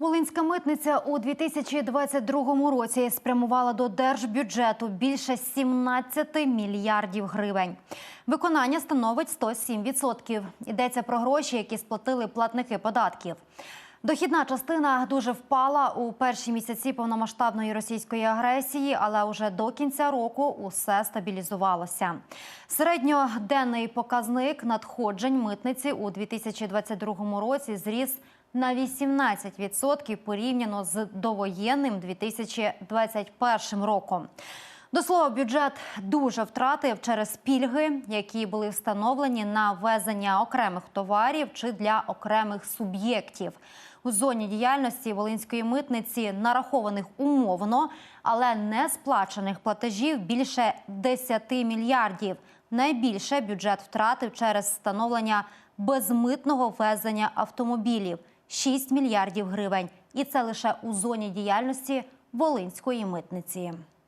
Волинська митниця у 2022 році спрямувала до держбюджету більше 17 мільярдів гривень. Виконання становить 107%. Йдеться про гроші, які сплатили платники податків. Дохідна частина дуже впала у перші місяці повномасштабної російської агресії, але уже до кінця року усе стабілізувалося. Середньоденний показник надходжень митниці у 2022 році зріс на 18% порівняно з довоєнним 2021 роком. До слова, бюджет дуже втратив через пільги, які були встановлені на ввезення окремих товарів чи для окремих суб'єктів. У зоні діяльності Волинської митниці нарахованих умовно, але не сплачених платежів більше 10 мільярдів. Найбільше бюджет втратив через встановлення безмитного ввезення автомобілів 6 мільярдів гривень. І це лише у зоні діяльності Волинської митниці.